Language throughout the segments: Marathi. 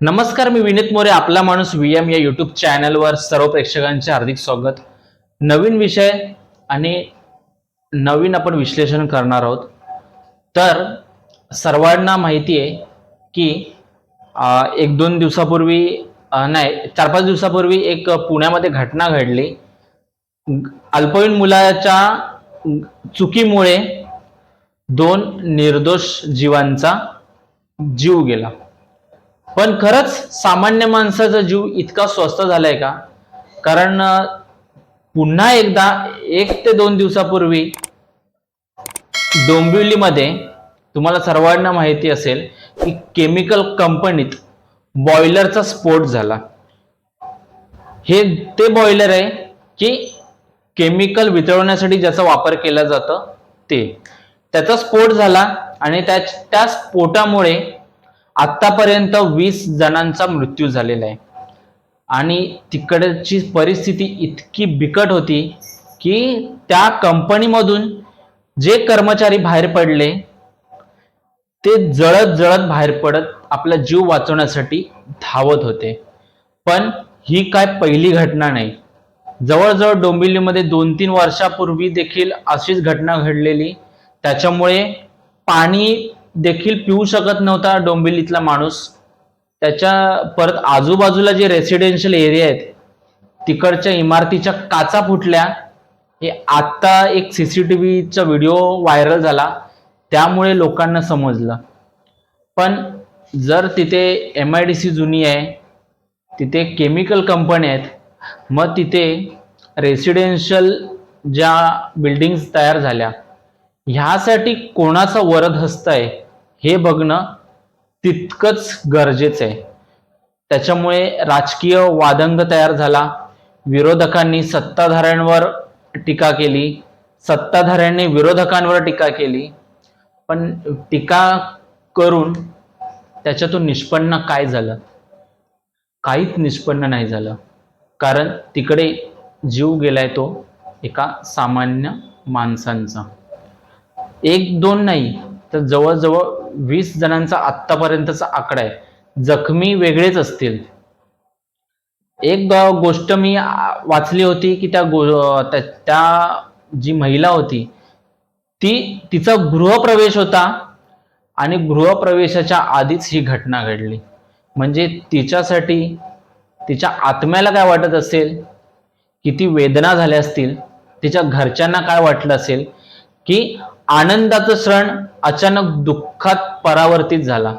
नमस्कार मी विनीत मोरे आपला माणूस व्ही एम या युट्यूब चॅनलवर सर्व प्रेक्षकांचे हार्दिक स्वागत. नवीन विषय आणि नवीन आपण विश्लेषण करणार आहोत. तर सर्वांना माहिती आहे की एक दोन दिवसापूर्वी नाही चार पाच दिवसापूर्वी एक पुण्यामध्ये घटना घडली. अल्पवयीन मुलाच्या चुकीमुळे दोन निर्दोष जीवांचा जीव गेला. पण खरंच सामान्य माणसाचा जीव इतका स्वस्त झालाय का? कारण पुन्हा एकदा एक ते दोन दिवसापूर्वी डोंबिवलीमध्ये तुम्हाला सर्वांना माहिती असेल की केमिकल कंपनीत बॉयलरचा स्फोट झाला. हे ते बॉयलर आहे की केमिकल वितळवण्यासाठी ज्याचा वापर केला जातो ते. त्याचा स्फोट झाला आणि त्या त्या स्फोटामुळे आतापर्यंत वीस जणांचा मृत्यू झालेला आहे. आणि तिकडची परिस्थिती इतकी बिकट होती की त्या कंपनीमधून जे कर्मचारी बाहेर पडले ते जळत जळत बाहेर पडत आपला जीव वाचवण्यासाठी धावत होते. पण ही काय पहिली घटना नाही. जवळजवळ डोंबिवलीमध्ये दोन तीन वर्षापूर्वी देखील अशीच घटना घडलेली. त्याच्यामुळे पाणी देखील पिऊ शकत नव्हता डोंबिवलीतला माणूस. त्याच्या परत आजूबाजूला जे रेसिडेन्शियल एरिया आहेत तिकडच्या इमारतीच्या काचा फुटल्या. हे आत्ता एक सी सी टी व्हीचा व्हिडिओ व्हायरल झाला. त्यामुळे लोकांना समजलं. पण जर तिथे एम आय डी सी जुनी आहे तिथे केमिकल कंपनी आहेत मग तिथे रेसिडेन्शियल ज्या बिल्डिंग्स तयार झाल्या ह्यासाठी कोणाचा वरद हस्त आहे? हे बघणं तितकंच गरजेचं आहे. त्याच्यामुळे राजकीय वादंग तयार झाला. विरोधकांनी सत्ताधाऱ्यांवर टीका केली. सत्ताधाऱ्यांनी विरोधकांवर टीका केली. पण टीका करून त्याच्यातून निष्पन्न काय झालं? काहीच निष्पन्न नाही झालं. कारण तिकडे जीव गेलाय तो एका सामान्य माणसांचा. एक दोन नाही तर जवळजवळ वीस जणांचा आत्तापर्यंतचा आकडा आहे. जखमी वेगळेच असतील. एक गोष्ट मी वाचली होती की त्या गो त्या- त्या जी महिला होती ती तिचा गृहप्रवेश होता आणि गृहप्रवेशाच्या आधीच ही घटना घडली. म्हणजे तिच्यासाठी तिच्या आत्म्याला काय वाटत असेल? किती वेदना झाल्या असतील? तिच्या घरच्यांना काय वाटलं असेल? की आनंदाचा क्षण अचानक दुःखात परावर्तित झाला.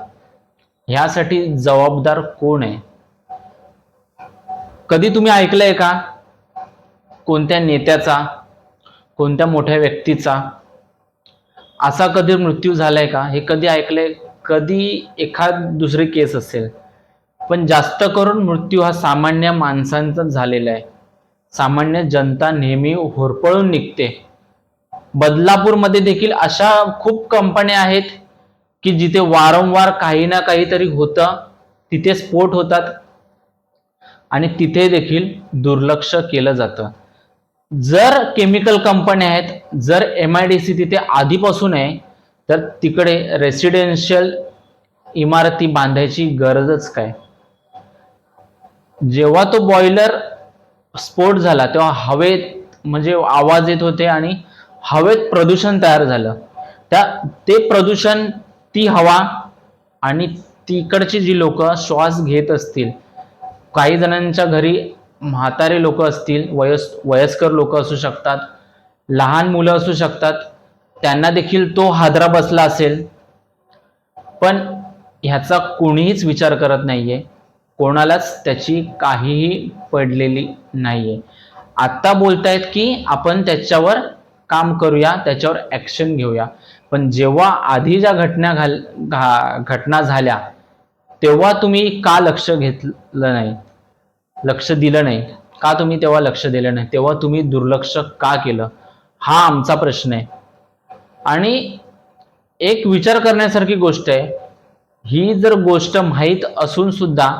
ह्यासाठी जबाबदार कोण आहे? कधी तुम्ही ऐकलंय का? कोणत्या नेत्याचा? कोणत्या मोठ्या व्यक्तीचा? असा कधी मृत्यू झालाय का? हे कधी ऐकलंय? कधी एखाद दुसरी केस असेल. पण जास्त करून मृत्यू हा सामान्य माणसांचा झालेला आहे. सामान्य जनता नेहमी होरपळून निघते. बदलापूरमध्ये देखील अशा खूप कंपन्या आहेत की जिथे वारंवार काही ना काहीतरी होतं तिथे स्फोट होतात आणि तिथे देखील दुर्लक्ष केलं जातं. जर केमिकल कंपन्या आहेत जर एम आय डी सी तिथे आधीपासून आहे तर तिकडे रेसिडेन्शियल इमारती बांधायची गरजच काय? जेव्हा तो बॉयलर स्फोट झाला तेव्हा हवेत म्हणजे आवाज येत होते आणि हवेत प्रदूषण तयार झालं. त्या ते प्रदूषण ती हवा आणि तिकडची जी लोक श्वास घेत असतील काही जणांच्या घरी म्हातारे लोक असतील वयस वयस्कर लोक असू शकतात लहान मुलं असू शकतात त्यांना देखील तो हादरा बसला असेल. पण ह्याचा कोणीहीच विचार करत नाहीये. कोणालाच त्याची काहीही पडलेली नाहीये. आत्ता बोलतायत की आपण त्याच्यावर काम करूया त्याच्यावर ॲक्शन घेऊया. पण जेव्हा आधी ज्या घटना घाल घा घटना झाल्या तेव्हा तुम्ही का लक्ष घेतलं नाही? लक्ष दिलं नाही? का तुम्ही तेव्हा लक्ष दिलं नाही? तेव्हा तुम्ही दुर्लक्ष का केलं? हा आमचा प्रश्न आहे. आणि एक विचार करण्यासारखी गोष्ट आहे ही जर गोष्ट माहीत असून सुद्धा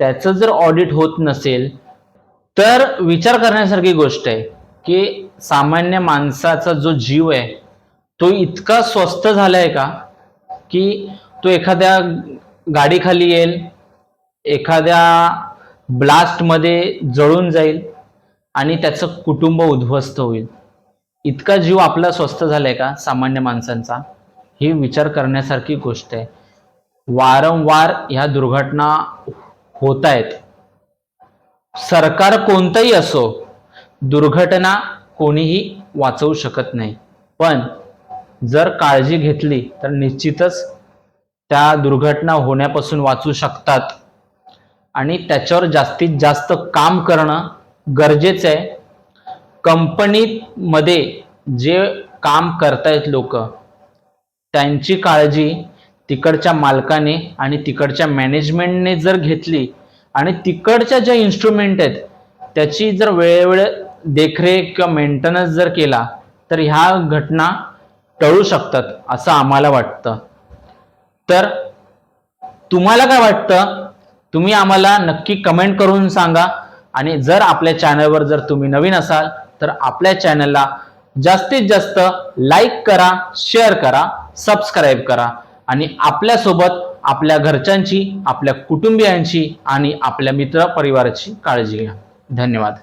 त्याचं जर ऑडिट होत नसेल तर विचार करण्यासारखी गोष्ट आहे. की सामान्य माणसाचा जो जीव आहे तो इतका स्वस्त झालाय का की तो एखाद्या गाडीखाली येईल एखाद्या ब्लास्टमध्ये जळून जाईल आणि त्याचं कुटुंब उद्ध्वस्त होईल. इतका जीव आपला स्वस्त झालाय का सामान्य माणसांचा? ही विचार करण्यासारखी गोष्ट आहे. वारंवार ह्या दुर्घटना होत आहेत सरकार कोणतंही असो दुर्घटना कोणीही वाचवू शकत नाही. पण जर काळजी घेतली तर निश्चितच त्या दुर्घटना होण्यापासून वाचू शकतात. आणि त्याच्यावर जास्तीत जास्त काम करणं गरजेचं आहे. कंपनीमध्ये जे काम करतायत लोक त्यांची काळजी तिकडच्या मालकाने आणि तिकडच्या मॅनेजमेंटने जर घेतली आणि तिकडच्या ज्या इन्स्ट्रुमेंट आहेत त्याची जर वेळोवेळ देखरेख किंवा मेंटेनन्स जर केला तर ह्या घटना टळू शकतात असं आम्हाला वाटतं. तर तुम्हाला काय वाटतं? तुम्ही आम्हाला नक्की कमेंट करून सांगा. आणि जर आपल्या चॅनलवर जर तुम्ही नवीन असाल तर आपल्या चॅनलला जास्तीत जास्त लाईक करा शेअर करा सबस्क्राईब करा. आणि आपल्यासोबत आपल्या घरच्यांची आपल्या कुटुंबियांची आणि आपल्या मित्र परिवाराची काळजी घ्या. धन्यवाद.